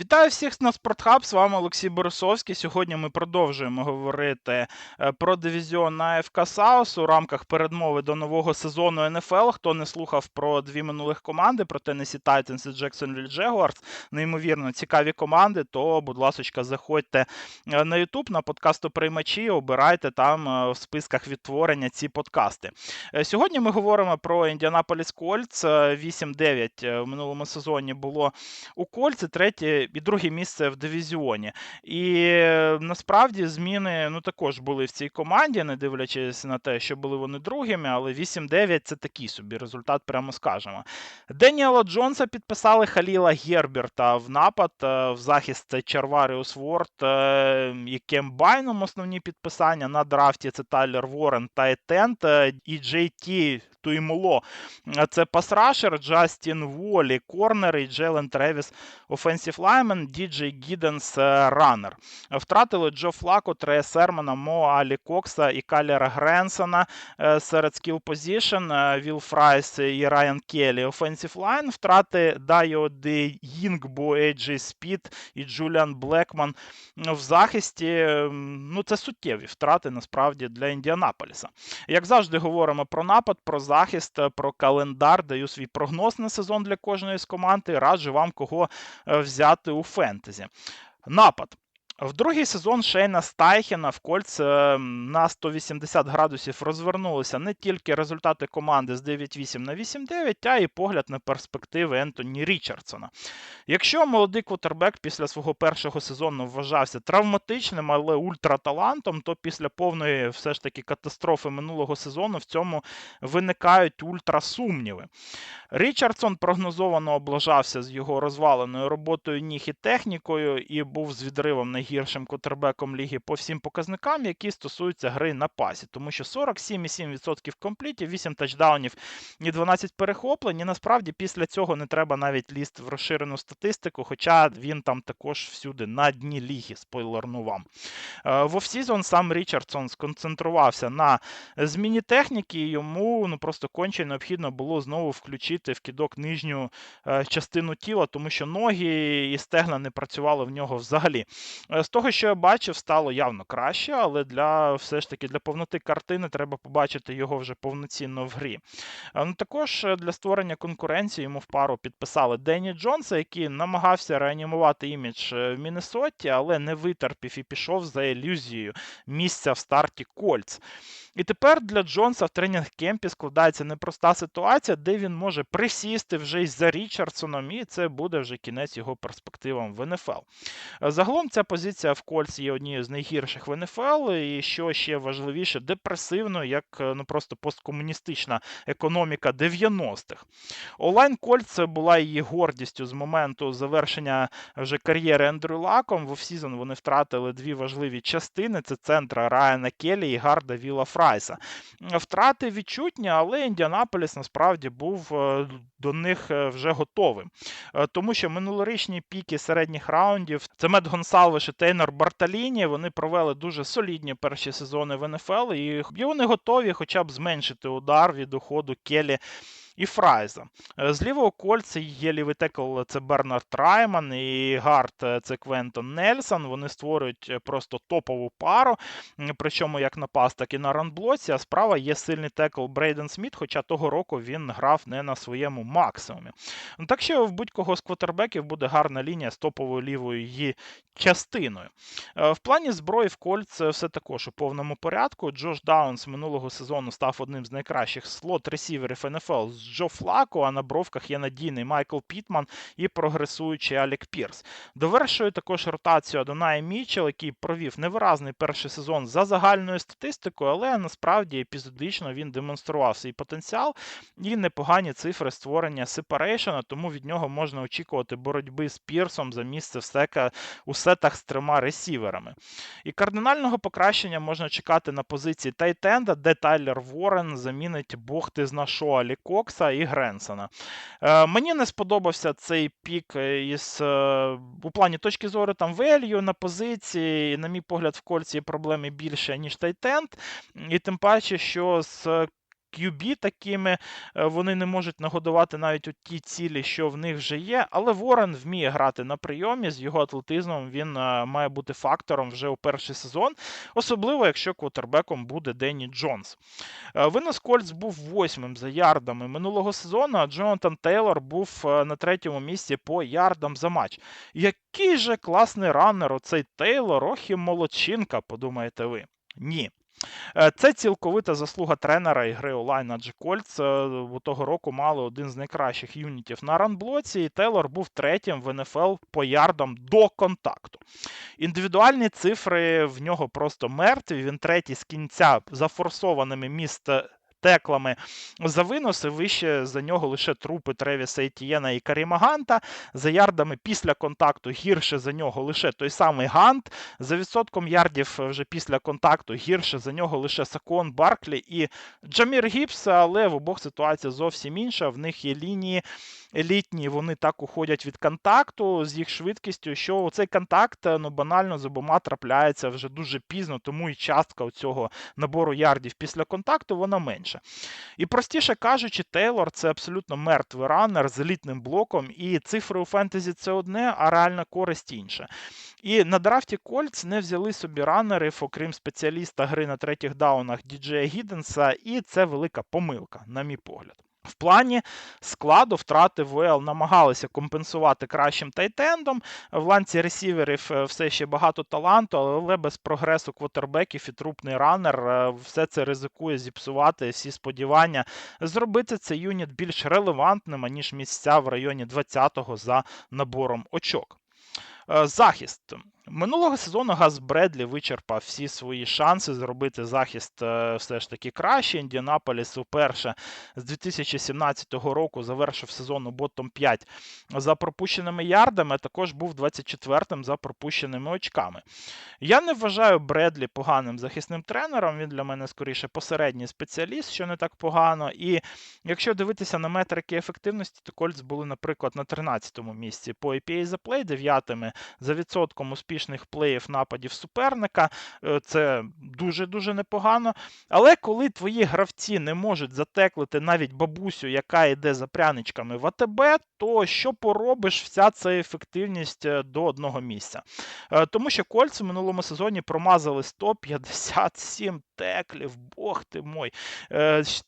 Вітаю всіх на Спортхаб. З вами Олексій Борисовський. Сьогодні ми продовжуємо говорити е, про дивізіон на ФК Саус у рамках передмови до нового сезону НФЛ. Хто не слухав про дві минулих команди, про Tennessee Titans і Jacksonville Jaguars, неймовірно цікаві команди, то, будь ласка, заходьте е, на YouTube, на подкасту приймачі, обирайте там е, в списках відтворення ці подкасти. Сьогодні ми говоримо про Індіанаполіс Кольц. 8-9 в минулому сезоні було у Кольці, третє і друге місце в дивізіоні. І е, насправді зміни ну, також були в цій команді, не дивлячись на те, що були вони другими, але 8-9 це такий собі результат, прямо скажемо. Деніела Джонса підписали Халіла Герберта в напад, е, в захист це Чарваріус Ворд е, і Кембайном основні підписання. На драфті це Тайлер Ворен та Етент і Ті Туймоло. Це пасрашер, Джастін Волі, Корнер і Джелен Тревіс, офенсів лаймен, Діджей Гіденс, ранер. Втратили Джо Флако, Трея Сермана, Мо Алі Кокса і Калера Гренсона е, серед скіл позішн, Віл Фрайс і Райан Келлі. Офенсів лайн втрати Дайо Де Їнгбо, Еджей Спіт і Джуліан Блекман в захисті. Ну, Це суттєві втрати насправді для Індіанаполіса. Як завжди, говоримо про напад, про захист, про календар, даю свій прогноз на сезон для кожної з команд і раджу вам кого е, взяти у фентезі. Напад. В другий сезон Шейна Стайхена в Кольц е, на 180 градусів розвернулися не тільки результати команди з 9-8 на 8-9, а й погляд на перспективи Ентоні Річардсона. Якщо молодий квотербек після свого першого сезону вважався травматичним, але ультраталантом, то після повної все ж таки катастрофи минулого сезону в цьому виникають ультрасумніви. Річардсон прогнозовано облажався з його розваленою роботою ніг і технікою і був з відривом найгіршим кутербеком ліги по всім показникам, які стосуються гри на пасі, тому що 47,7% комплітів, 8 тачдаунів і 12 перехоплень. І насправді після цього не треба навіть лізти в розширену статистику, хоча він там також всюди на дні ліги, спойлерну вам. Е, в офсізон сам Річардсон сконцентрувався на зміні техніки, і йому ну просто конче необхідно було знову включити в кидок нижню е, частину тіла, тому що ноги і стегна не працювали в нього взагалі. Е, з того, що я бачив, стало явно краще, але для все ж таки для повноти картини треба побачити його вже повноцінно в грі. Е, ну, Також для створення конкуренції йому в пару підписали Дені Джонса, який намагався реанімувати імідж в Міннесоті, але не витерпів і пішов за ілюзією місця в старті Кольц. І тепер для Джонса в тренінг кемпі складається непроста ситуація, де він може присісти вже й за Річардсоном, і це буде вже кінець його перспективам в НФЛ. Загалом ця позиція в Кольці є однією з найгірших в НФЛ, і що ще важливіше, депресивною, як ну просто посткомуністична економіка 90-х. Онлайн Кольц була її гордістю з моменту завершення вже кар'єри Ендрю Лаком. В офсізон вони втратили дві важливі частини: це центра Райана Келлі і Гарда Віла Фрайса. Втрати відчутні, але Індіанаполіс насправді був е, до них е, вже готовим. Е, тому що минулорічні піки середніх раундів це Мед Гонсалвиш і Тейнор Барталіні. Вони провели дуже солідні перші сезони в НФЛ, і вони готові хоча б зменшити удар від уходу Келі і Фрайза. Е, з лівого кольця є лівий текл це Бернард Райман і Гард е, це Квентон Нельсон. Вони створюють е, просто топову пару, причому як на пас, так і на ранблоці. А справа є сильний текл Брейден Сміт, хоча того року він грав не на своєму максимумі. Ну, Так що в будь-кого з квотербеків буде гарна лінія з топовою лівою її частиною. В плані зброї в Кольц все також у повному порядку. Джош Даунс минулого сезону став одним з найкращих слот-ресіверів НФЛ з Джо Флако, а на бровках є надійний Майкл Пітман і прогресуючий Алік Пірс. Довершує також ротацію Адонай Мічел, який провів невиразний перший сезон за загальною статистикою, але насправді епізодично він демонстрував свій потенціал і непогані цифри створення сепарейшена, тому від нього можна очікувати боротьби з Пірсом за місце в сека у сетах з трьома ресіверами. І кардинального покращення можна чекати на позиції Тайтенда, де Тайлер Ворен замінить Бог ти зна Шоа Кокс. Фокса і Гренсона. Е, Мені не сподобався цей пік е, із е, у плані точки зору там велью на позиції. На мій погляд, в кольці проблеми більше, ніж Тайтенд. І тим паче, що з QB такими, е, вони не можуть нагодувати навіть у ті цілі, що в них вже є. Але Ворен вміє грати на прийомі. З його атлетизмом він е, має бути фактором вже у перший сезон, особливо якщо квотербеком буде Денні Джонс. Е, Винос Кольц був восьмим за ярдами минулого сезону, а Джонатан Тейлор був на третьому місці по ярдам за матч. Який же класний раннер оцей Тейлор, ох і молодчинка, подумаєте ви? Ні. Е, це цілковита заслуга тренера і гри онлайн, адже Кольц у того року мали один з найкращих юнітів на ранблоці, і Тейлор був третім в НФЛ по ярдам до контакту. Індивідуальні цифри в нього просто мертві. Він третій з кінця зафорсованими міст теклами за виноси. Вище за нього лише трупи Тревіса Етієна і Каріма Ганта. За ярдами після контакту гірше за нього лише той самий Гант. За відсотком ярдів вже після контакту гірше за нього лише Сакон Барклі і Джамір Гіпс, але в обох ситуація зовсім інша. В них є лінії елітні, вони так уходять від контакту з їх швидкістю, що цей контакт ну, банально з обома трапляється вже дуже пізно, тому і частка цього набору ярдів після контакту вона менша. І простіше кажучи, Тейлор це абсолютно мертвий ранер з елітним блоком, і цифри у фентезі це одне, а реальна користь інша. І на драфті Кольц не взяли собі ранерів, окрім спеціаліста гри на третіх даунах Діджея Гіденса, і це велика помилка, на мій погляд. В плані складу втрати ВЛ намагалися компенсувати кращим тайтендом. В ланці ресіверів е, все ще багато таланту, але без прогресу квотербеків і трупний ранер е, все це ризикує зіпсувати всі сподівання, зробити цей юніт більш релевантним, ніж місця в районі 20-го за набором очок. Е, захист. Минулого сезону Газ Бредлі вичерпав всі свої шанси зробити захист е, все ж таки краще. Індіанаполіс уперше з 2017 року завершив сезон у ботом 5 за пропущеними ярдами, а також був 24-м за пропущеними очками. Я не вважаю Бредлі поганим захисним тренером. Він для мене скоріше посередній спеціаліст, що не так погано. І якщо дивитися на метрики ефективності, то Кольц були, наприклад, на 13-му місці по EPA за плей, 9-ми за відсотком успішності успішних плеїв нападів суперника. Е, це дуже-дуже непогано. Але коли твої гравці не можуть затеклити навіть бабусю, яка йде за пряничками в АТБ, то що поробиш вся ця ефективність е, до одного місця? Е, тому що Кольц в минулому сезоні промазали 157 теклів, бог ти мой.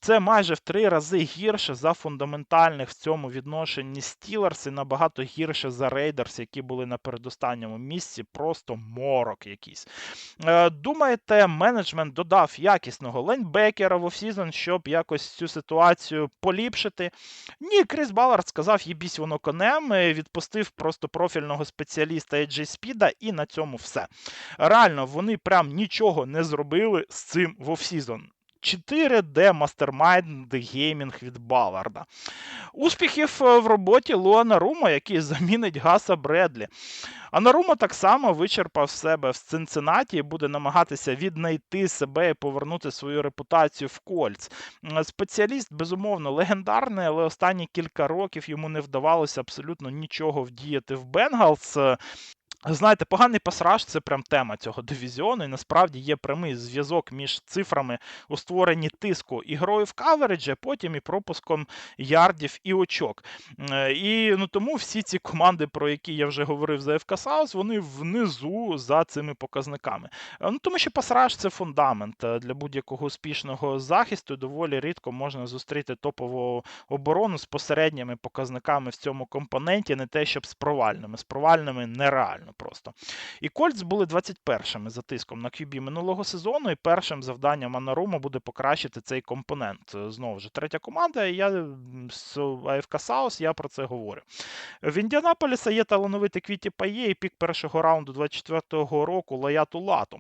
Це майже в три рази гірше за фундаментальних в цьому відношенні Стілерс і набагато гірше за Рейдерс, які були на передостанньому місці просто морок якийсь. Е, думаєте, менеджмент додав якісного лейнбекера в офсізон, щоб якось цю ситуацію поліпшити? Ні, Кріс Балард сказав, їбісь воно конем, відпустив просто профільного спеціаліста AJ Спіда, і на цьому все. Реально, вони прям нічого не зробили з цим в офсізон. 4D Mastermind геймінг від Баларда. Успіхів е, в роботі Луана Рума, який замінить Гаса Бредлі. А Нарума так само вичерпав себе в Цинциннаті і буде намагатися віднайти себе і повернути свою репутацію в Кольц. Спеціаліст, безумовно, легендарний, але останні кілька років йому не вдавалося абсолютно нічого вдіяти в Бенгалс. Знаєте, поганий пасраж це прям тема цього дивізіону, і насправді є прямий зв'язок між цифрами у створенні тиску і грою в кавереджі, потім і пропуском ярдів і очок. Е, і ну, тому всі ці команди, про які я вже говорив за ФК Саус, вони внизу за цими показниками. Е, ну, Тому що пасраж це фундамент е, для будь-якого успішного захисту. Доволі рідко можна зустріти топову оборону з посередніми показниками в цьому компоненті, не те, щоб з провальними. З провальними нереально нереально просто. І Кольц були 21-ми за тиском на QB минулого сезону, і першим завданням Анаруму буде покращити цей компонент. Знову ж, третя команда, і я з АФК Саус я про це говорю. В Індіанаполіса є талановитий Квіті Пає і пік першого раунду 24-го року Лаяту Лату.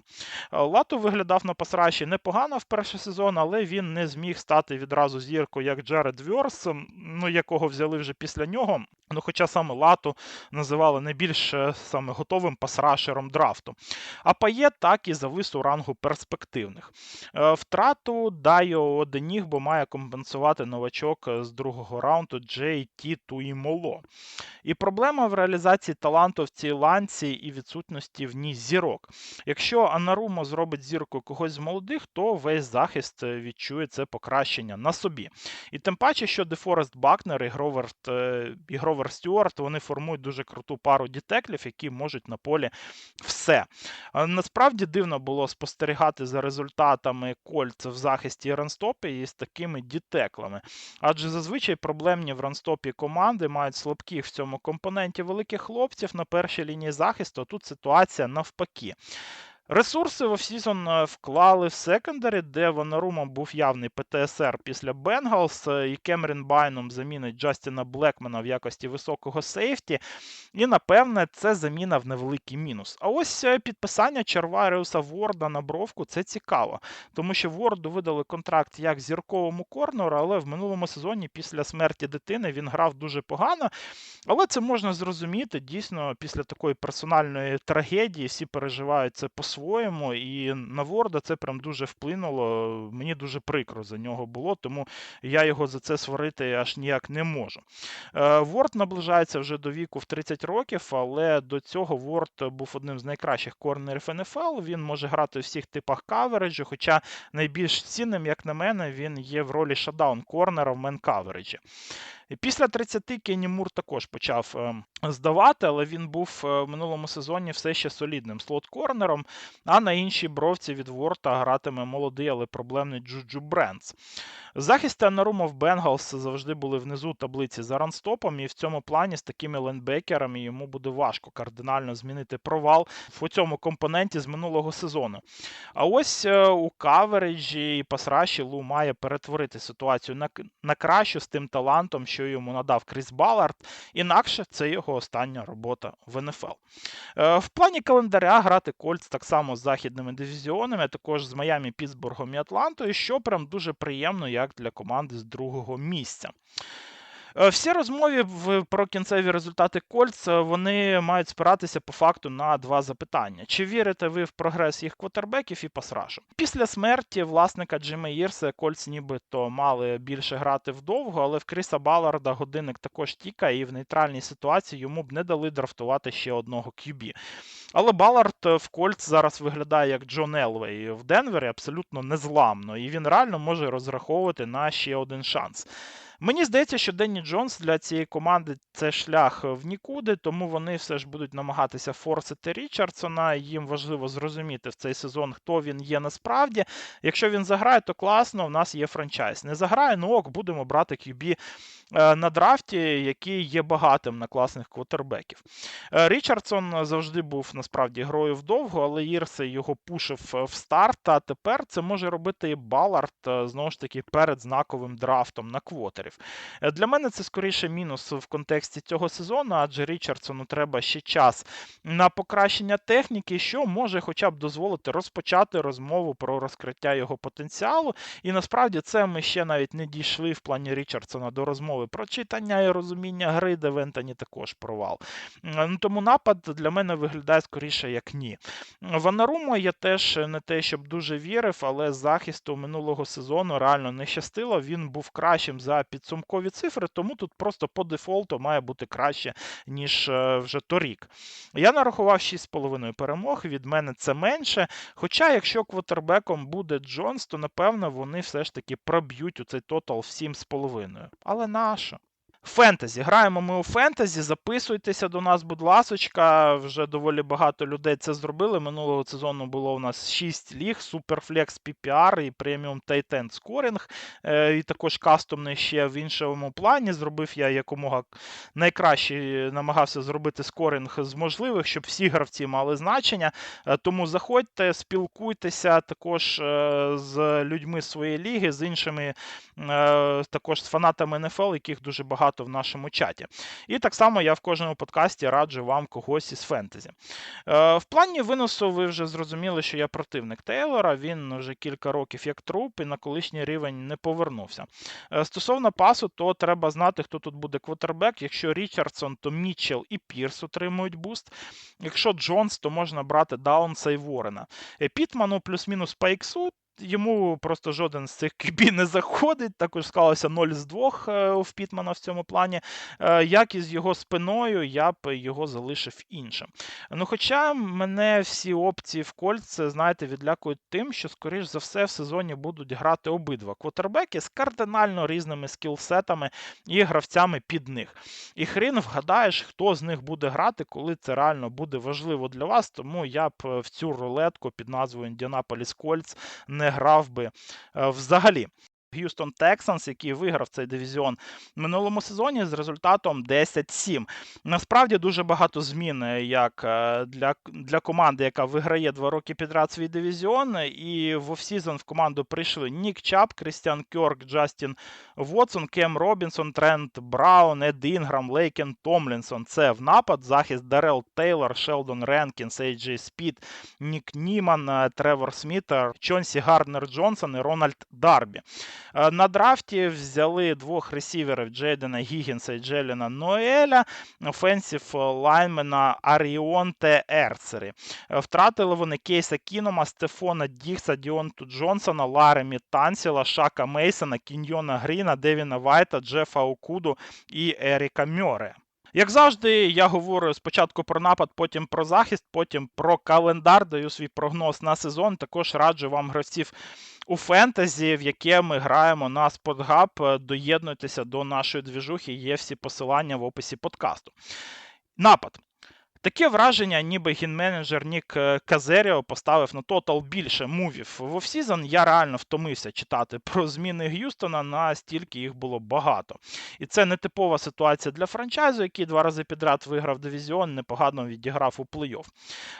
Лату виглядав на пасраші непогано в перший сезон, але він не зміг стати відразу зіркою, як Джаред Вьорс, ну, якого взяли вже після нього. Ну, Хоча саме Лату називали найбільш саме готовим пасрашером драфту. А Пає так і завис у рангу перспективних. Е, втрату Дайо Оденігбо має компенсувати новачок з другого раунду Ті Туїмоло. І проблема в реалізації таланту в цій ланці і відсутності в ній зірок. Якщо Анарумо зробить зірку когось з молодих, то весь захист відчує це покращення на собі. І тим паче, що Дефорест Бакнер е, і Гровер Стюарт вони формують дуже круту пару дітеклів, які можуть на полі все. Насправді дивно було спостерігати за результатами Кольц в захисті ранстопі із такими дітеклами. Адже зазвичай проблемні в ранстопі команди мають слабких в цьому компоненті великих хлопців на першій лінії захисту. Тут ситуація навпаки. Ресурси в офсізон е, вклали в секондарі, де Ванарума був явний ПТСР після Бенгалс, і Кемрін Байном замінить Джастіна Блекмена в якості високого сейфті. І, напевне, це заміна в невеликий мінус. А ось е, підписання Чарваріуса Ворда на бровку це цікаво, тому що Ворду видали контракт як зірковому корнеру, але в минулому сезоні після смерті дитини він грав дуже погано. Але це можна зрозуміти. Дійсно, після такої персональної трагедії всі переживають це по по-своєму, і на Ворда це прям дуже вплинуло. Мені дуже прикро за нього було, тому я його за це сварити аж ніяк не можу. Ворд наближається вже до віку в 30 років, але до цього Ворд був одним з найкращих корнерів НФЛ. Він може грати у всіх типах кавереджу, хоча найбільш цінним, як на мене, він є в ролі шадаун корнера в мен кавереджі. Після 30 Кенні Мур також почав ем, здавати, але він був е, в минулому сезоні все ще солідним слот-корнером. А на іншій бровці від Ворта гратиме молодий, але проблемний Джуджу Брендс. Захисти Анарумов Бенгалс завжди були внизу таблиці за ранстопом, і в цьому плані з такими ленбекерами йому буде важко кардинально змінити провал в цьому компоненті з минулого сезону. А ось е, у кавереджі і пасраші Лу має перетворити ситуацію на, на кращу з тим талантом, що йому надав Кріс Баллард. Інакше це його остання робота в НФЛ. Е, в плані календаря грати Кольц так само з західними дивізіонами, а також з Майами, Пітсбургом і Атлантою, що прям дуже приємно як для команди з другого місця. Е, всі розмови про кінцеві результати Кольц е, вони мають спиратися по факту на два запитання: чи вірите ви в прогрес їх квотербеків і пасрашу? Після смерті власника Джима Ірса Кольц нібито мали більше грати вдовго, але в Кріса Баларда годинник також тікає, і в нейтральній ситуації йому б не дали драфтувати ще одного QB. Але Балард в Кольц зараз виглядає як Джон Елвей в Денвері абсолютно незламно, і він реально може розраховувати на ще один шанс. Мені здається, що Денні Джонс для цієї команди це шлях в нікуди, тому вони все ж будуть намагатися форсити Річардсона. Їм важливо зрозуміти в цей сезон, хто він є насправді. Якщо він заграє, то класно, у нас є франчайз. Не заграє, ну ок, будемо брати QB Е, на драфті, який є багатим на класних квотербеків. Е, Річардсон завжди був насправді грою вдовго, але Ірсе його пушив в старт. А тепер це може робити і Балард е, знову ж таки перед знаковим драфтом на квотерів. Для мене це скоріше мінус в контексті цього сезону, адже Річардсону треба ще час на покращення техніки, що може хоча б дозволити розпочати розмову про розкриття його потенціалу. І насправді це ми ще навіть не дійшли в плані Річардсона до розмови мови. Прочитання і розуміння гри, де в також провал. Ну, Тому напад для мене виглядає скоріше як ні. Ванарумо я теж не те, щоб дуже вірив, але захисту минулого сезону реально не щастило. Він був кращим за підсумкові цифри, тому тут просто по дефолту має бути краще, ніж е, вже торік. Я нарахував 6,5 перемог, від мене це менше. Хоча, якщо квотербеком буде Джонс, то напевно вони все ж таки проб'ють у цей тотал в 7,5. Але нащо? Фентезі. Граємо ми у фентезі. Записуйтеся до нас, будь ласочка. Вже доволі багато людей це зробили. Минулого сезону було у нас 6 ліг, Superflex PPR і преміум Titan Scoring. Е, і також кастомний ще в іншому плані. Зробив я якомога найкраще намагався зробити скоринг з можливих, щоб всі гравці мали значення. Е, тому заходьте, спілкуйтеся також е, з людьми своєї ліги, з іншими, також з фанатами НФЛ, яких дуже багато багато в нашому чаті. І так само я в кожному подкасті раджу вам когось із фентезі. Е, В плані виносу ви вже зрозуміли, що я противник Тейлора. Він вже кілька років як труп і на колишній рівень не повернувся. Е, Стосовно пасу, то треба знати, хто тут буде квотербек. Якщо Річардсон, то Мітчелл і Пірс отримують буст. Якщо Джонс, то можна брати Даунса і Ворена. Е, Пітману плюс-мінус по іксу. Йому просто жоден з цих QB не заходить. Також склалося 0 з 2 в Пітмана в цьому плані. Е, Як і з його спиною, я б його залишив іншим. Ну, хоча мене всі опції в кольц, знаєте, відлякують тим, що, скоріш за все, в сезоні будуть грати обидва квотербеки з кардинально різними скілсетами і гравцями під них. І хрін вгадаєш, хто з них буде грати, коли це реально буде важливо для вас. Тому я б в цю рулетку під назвою Індіанаполіс Кольц не грав би е, взагалі. Г'юстон Тексанс, який виграв цей дивізіон минулому сезоні з результатом 10-7. Насправді дуже багато змін е, як е, для для команди, яка виграє два роки підряд свій дивізіон. І в офсізон в команду прийшли Нік Чап, Крістіан Кьорк, Джастін Вотсон, Кем Робінсон, Трент Браун, Ед Інграм, Лейкен Томлінсон. Це в напад. Захист Дарел Тейлор, Шелдон Ренкінс, Ейджей Спід, Нік Німан, е, Тревор Сміт, Чонсі Гарднер Джонсон і Рональд Дарбі. Е, На драфті взяли двох ресіверів Джейдена Гігінса і Джеліна Ноеля, офенсів лайнмена Аріонте Ерцері. Е, Втратили вони Кейса Кінома, Стефона Дікса, Діонту Джонсона, Ларемі Тансіла, Шака Мейсона, Кіньйона Гріна, Девіна Вайта, Джефа Окуду і Еріка Мьоре. Як завжди, я говорю спочатку про напад, потім про захист, потім про календар, даю свій прогноз на сезон. Також раджу вам гравців у фентезі, в яке ми граємо на спортгаб. Доєднуйтеся до нашої двіжухи, є всі посилання в описі подкасту. Напад. Таке враження, ніби гін-менеджер Нік е, Казеріо поставив на тотал більше мувів в офсізон. Я реально втомився читати про зміни Г'юстона, настільки їх було багато. І це не типова ситуація для франчайзу, який два рази підряд виграв дивізіон, непогано відіграв у плей-офф.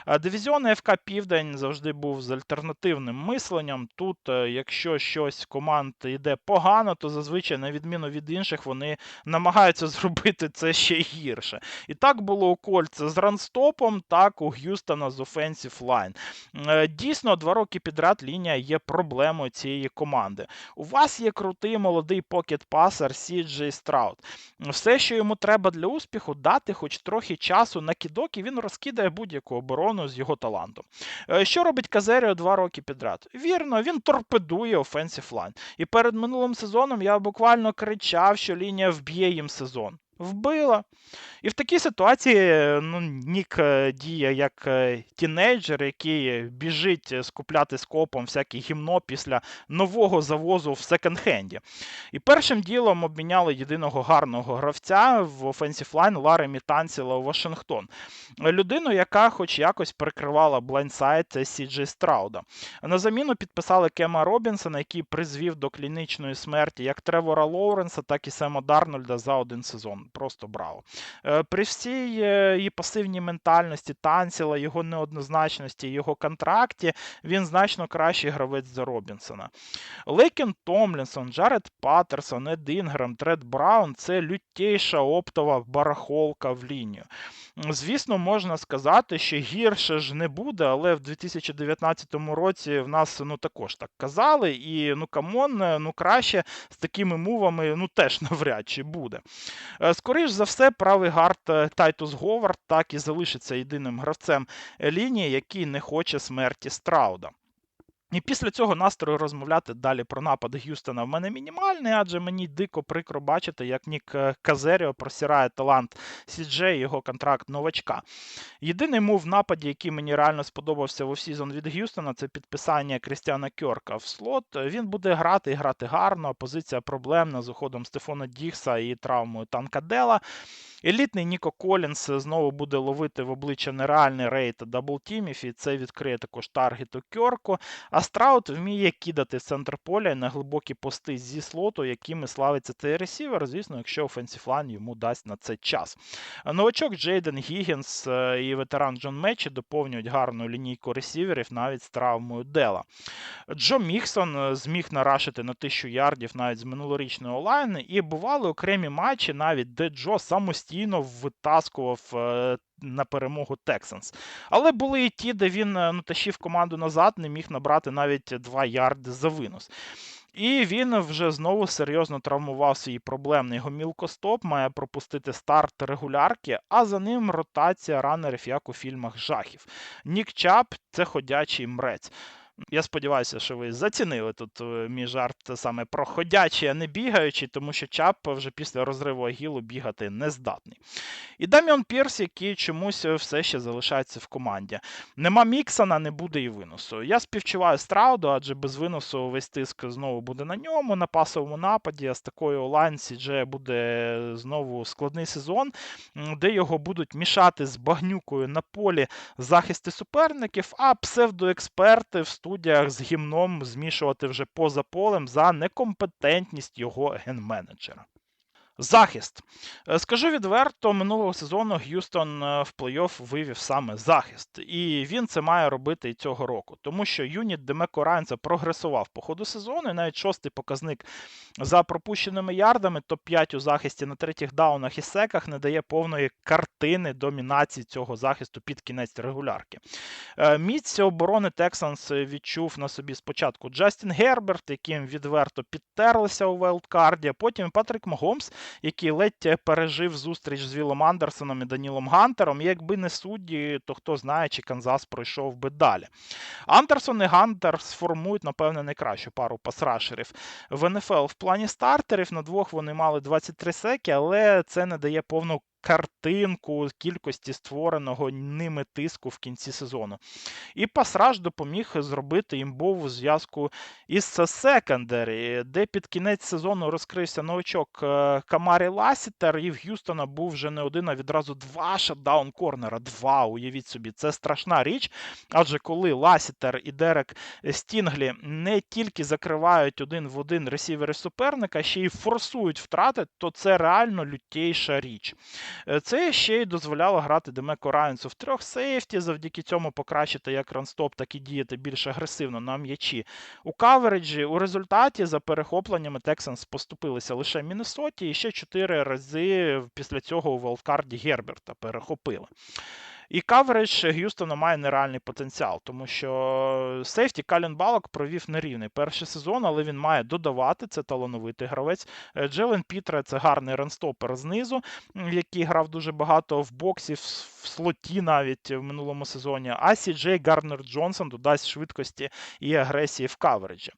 Е, Дивізіон ФК Південь завжди був з альтернативним мисленням. Тут, е, якщо щось команд йде погано, то зазвичай, на відміну від інших, вони намагаються зробити це ще гірше. І так було у Кольце з ранстопом, так у Г'юстона з Offensive Line. Е, Дійсно, два роки підряд лінія є проблемою цієї команди. У вас є крутий молодий покет-пасер Сіджей Страут. Все, що йому треба для успіху, дати хоч трохи часу на кідок, і він розкидає будь-яку оборону з його талантом. Е, Що робить Казеріо два роки підряд? Вірно, він торпедує Offensive Line. І перед минулим сезоном я буквально кричав, що лінія вб'є їм сезон. Вбила. І в такій ситуації ну, Нік е, діє як е, тінейджер, який біжить е, скупляти скопом всяке гімно після нового завозу в секонд-хенді. І першим ділом обміняли єдиного гарного гравця в Offensive Line Ларемі Тансіла у Вашингтон. Людину, яка хоч якось прикривала блайндсайд Сіджей Страуда. На заміну підписали Кема Робінсона, який призвів до клінічної смерті як Тревора Лоуренса, так і Сема Дарнольда за один сезон. Просто браво. Е, При всій е, її пасивній ментальності, танціла, його неоднозначності, його контракті, він значно кращий гравець за Робінсона. Лейкен Томлінсон, Джаред Паттерсон, Ед Інграм, Тред Браун це лютейша оптова барахолка в лінію. Звісно, можна сказати, що гірше ж не буде, але в 2019 році в нас ну також так казали. І ну камон, ну краще з такими мувами ну теж навряд чи буде. Е, Скоріш за все, правий гард е, Тайтус Говард так і залишиться єдиним гравцем лінії, який не хоче смерті Страуда. І після цього настрою розмовляти далі про напад Г'юстона в мене мінімальний, адже мені дико прикро бачити, як Нік е, Казеріо просирає талант Сіджей, його контракт новачка. Єдиний мув в нападі, який мені реально сподобався в офсізон від Г'юстона, це підписання Крістіана Кьорка в слот. Він буде грати і грати гарно. Позиція проблемна з уходом Стефона Дікса і травмою Танкадела. Елітний Ніко Колінс знову буде ловити в обличчя нереальний рейд даблтімів, і це відкриє також таргету Кьорко. А Страут вміє кидати в центр поля на глибокі пости зі слоту, якими славиться цей ресівер, звісно, якщо офенсів лайн йому дасть на це час. Новачок Джейден Гіггінс е, і ветеран Джон Мечі доповнюють гарну лінійку ресіверів навіть з травмою Дела. Джо Міксон е, зміг нарашити на тисячу ярдів навіть з минулорічної онлайни, і бували окремі матчі, навіть де Джо самостійно витаскував е, на перемогу Тексанс. Але були і ті, де він ну, тащив команду назад, не міг набрати навіть 2 ярди за винос. І він вже знову серйозно травмував свій проблемний гомілкостоп, має пропустити старт регулярки, а за ним ротація ранерів, як у фільмах жахів. Нік Чап це ходячий мрець. Я сподіваюся, що ви зацінили тут е, мій жарт саме про ходячий, а не бігаючий, тому що Чап вже після розриву агілу бігати не здатний. І Даміон Пірс, який чомусь все ще залишається в команді. Нема Міксона, не буде і виносу. Я співчуваю Страуду, адже без виносу весь тиск знову буде на ньому, на пасовому нападі, а з такою онлайн Сідже буде знову складний сезон, де його будуть мішати з багнюкою на полі захисти суперників, а псевдоексперти в студіях з гімном змішувати вже поза полем за некомпетентність його генменеджера. Захист. Е, скажу відверто, минулого сезону Г'юстон е, в плей-офф вивів саме захист, і він це має робити і цього року, тому що юніт Демеко Райнса прогресував по ходу сезону, і навіть шостий показник за пропущеними ярдами, топ-5 у захисті на третіх даунах і секах не дає повної картини домінації цього захисту під кінець регулярки. Е, міць оборони Тексанс відчув на собі спочатку Джастін Герберт, яким відверто підтерлися у Велдкарді, а потім Патрік Магомс який ледь пережив зустріч з Вілом Андерсоном і Данілом Гантером. І якби не судді, то хто знає, чи Канзас пройшов би далі. Андерсон і Гантер сформують, напевне, найкращу пару пасрашерів в НФЛ в плані стартерів. На двох вони мали 23 секи, але це не дає повну картинку кількості створеного ними тиску в кінці сезону. І Пасраж допоміг зробити імбову зв'язку із секондарі, де під кінець сезону розкрився новичок е, Камарі Ласітер, і в Г'юстона був вже не один, а відразу два шатдаун корнера. Два, уявіть собі, це страшна річ. Адже коли Ласітер і Дерек Стінглі не тільки закривають один в один ресівери суперника, ще й форсують втрати, то це реально лютейша річ. Е, це ще й дозволяло грати Демеко Райансу в трьох сейфті, завдяки цьому покращити як ранстоп, так і діяти більш агресивно на м'ячі. У кавереджі у результаті за перехопленнями Тексанс поступилися лише Міннесоті, і ще чотири рази після цього у Волкарді Герберта перехопили. І каверидж Г'юстона має нереальний потенціал, тому що сейфті Калін Балок провів нерівний перший сезон, але він має додавати це талановитий гравець. Е, Джелен Пітре це гарний ранстопер знизу, який грав дуже багато в боксі, в слоті навіть в минулому сезоні. А Сі Джей Гарнер Джонсон додасть швидкості і агресії в кавереджі.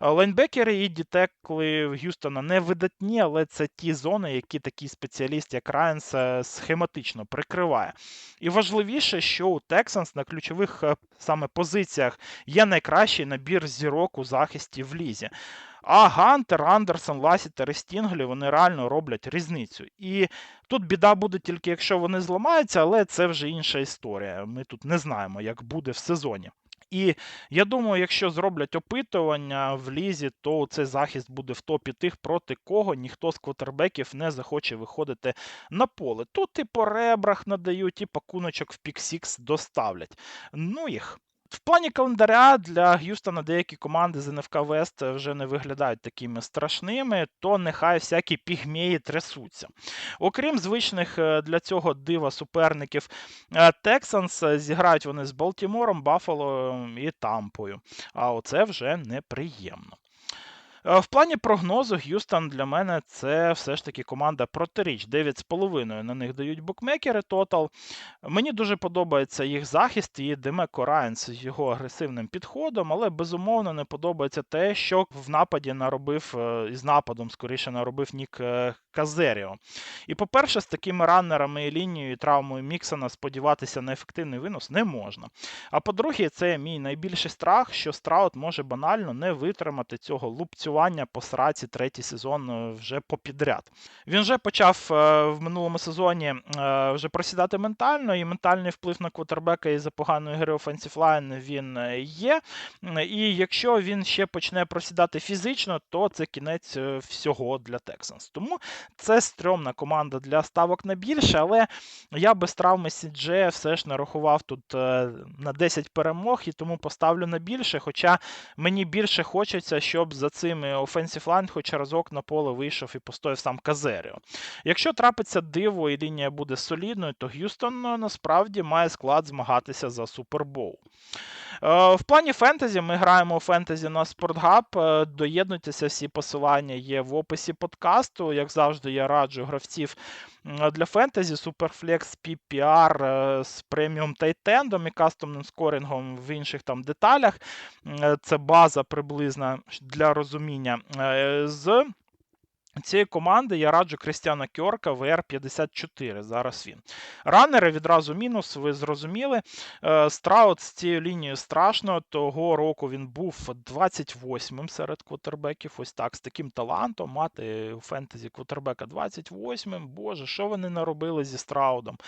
Е, лайнбекери і дітекли Г'юстона не видатні, але це ті зони, які такий спеціаліст, як Райанс, е, схематично прикриває. І важливо найважливіше, що у Texans на ключових е, саме позиціях є найкращий набір зірок у захисті в лізі. А Гантер, Андерсон, Ласітер і Стінглі вони реально роблять різницю. І тут біда буде тільки, якщо вони зламаються, але це вже інша історія. Ми тут не знаємо, як буде в сезоні. І я думаю, якщо зроблять опитування в лізі, то цей захист буде в топі тих, проти кого ніхто з квотербеків не захоче виходити на поле. Тут і по ребрах надають, і пакуночок в піксікс доставлять. Ну їх. В плані календаря для Г'юстона деякі команди з НФК Вест вже не виглядають такими страшними, то нехай всякі пігмеї трясуться. Окрім звичних е, для цього дива суперників, Тексанс е, зіграють вони з Балтімором, Баффало і Тампою. А оце вже неприємно. Е, в плані прогнозу Г'юстон для мене це все ж таки команда протиріч. 9,5 на них дають букмекери тотал. Мені дуже подобається їх захист і Демеко Райанс з його агресивним підходом, але безумовно не подобається те, що в нападі наробив е, із нападом, скоріше наробив Нік е, Казеріо. І, по-перше, з такими раннерами і лінією і травмою Міксона сподіватися на ефективний винос не можна. А по-друге, це мій найбільший страх, що Страут може банально не витримати цього лупцювання голосування по сраці третій сезон е, вже попідряд. Він вже почав е, в минулому сезоні е, вже просідати ментально, і ментальний вплив на квотербека із за поганої гри Offensive Line він є. І якщо він ще почне просідати фізично, то це кінець всього для Texans. Тому це стрьомна команда для ставок на більше, але я без травми CJ все ж нарахував тут на 10 перемог і тому поставлю на більше. Хоча мені більше хочеться, щоб за цими офенсів лайн хоч разок на поле вийшов і постояв сам Казеріо. Якщо трапиться диво і лінія буде солідною, то Г'юстон е, насправді має склад змагатися за Супербоул. Е, В плані фентезі ми граємо у фентезі на Спортгаб. Е, Доєднуйтеся, всі посилання є в описі подкасту. Як завжди, я раджу гравців для фентезі Superflex PPR е, з преміум тайтендом і кастомним скорінгом в інших там деталях. Це база приблизна для розуміння. З цієї команди я раджу Крістіана Кьорка ВР-54. Зараз він. Раннери відразу мінус, ви зрозуміли. Е, Страут з цією лінією страшно. Того року він був 28-м серед квотербеків. Ось так, з таким талантом мати у фентезі квотербека 28-м. Боже, що вони наробили зі Страудом?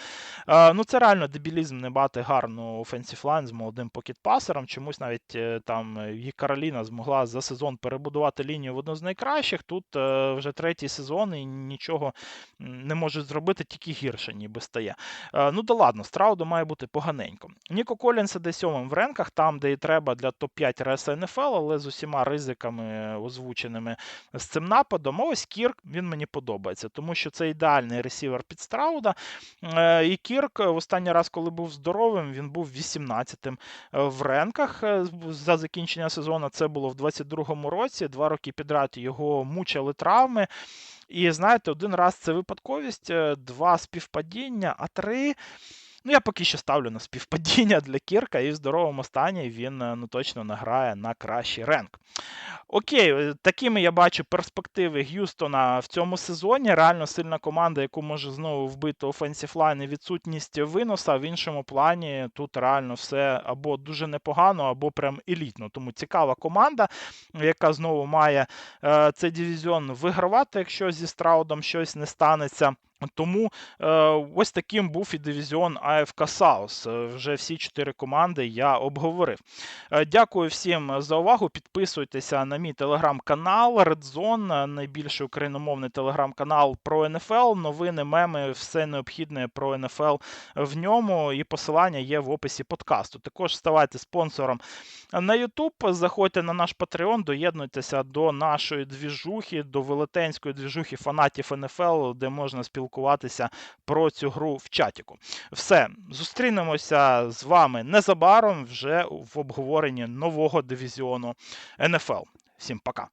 Е, Ну, це реально дебілізм не бати гарну line з молодим покетпасером. Чомусь навіть е, там її Кароліна змогла за сезон перебудувати лінію в одну з найкращих. Тут вже третій сезон і нічого не можуть зробити, тільки гірше, ніби стає. Е, Ну да ладно, Страуду має бути поганенько. Ніко Колінс іде сьомим в ренках, там, де і треба для топ-5 РС НФЛ, але з усіма ризиками озвученими з цим нападом. А ось Кірк він мені подобається, тому що це ідеальний ресівер під Страуда. Е, І Кірк е, в останній раз, коли був здоровим, він був 18-тим е, в ренках за закінчення сезону. Це було в 22-му році. Два роки підряд його мучили травми. І знаєте, один раз це випадковість, е, два співпадіння, а три. Ну, я поки що ставлю на співпадіння для Кірка, і в здоровому стані він е, ну, точно награє на кращий ренк. Окей, е, такими я бачу перспективи Г'юстона в цьому сезоні. Реально сильна команда, яку може знову вбити Line і відсутність виноса. В іншому плані тут реально все або дуже непогано, або прям елітно. Тому цікава команда, яка знову має е, цей дивізіон вигравати, якщо зі Страудом щось не станеться. Тому е, ось таким був і дивізіон АФК Саус. Е, Вже всі чотири команди я обговорив. Е, Дякую всім за увагу. Підписуйтеся на мій телеграм-канал Red Zone, е, найбільший україномовний телеграм-канал про НФЛ. Новини, меми, все необхідне про НФЛ в ньому. І посилання є в описі подкасту. Також ставайте спонсором на YouTube, заходьте на наш Patreon, доєднуйтеся до нашої двіжухи, до велетенської двіжухи фанатів НФЛ, де можна спілкуватися про цю гру в чатіку. Все, зустрінемося з вами незабаром вже в обговоренні нового дивізіону НФЛ. Всім пока.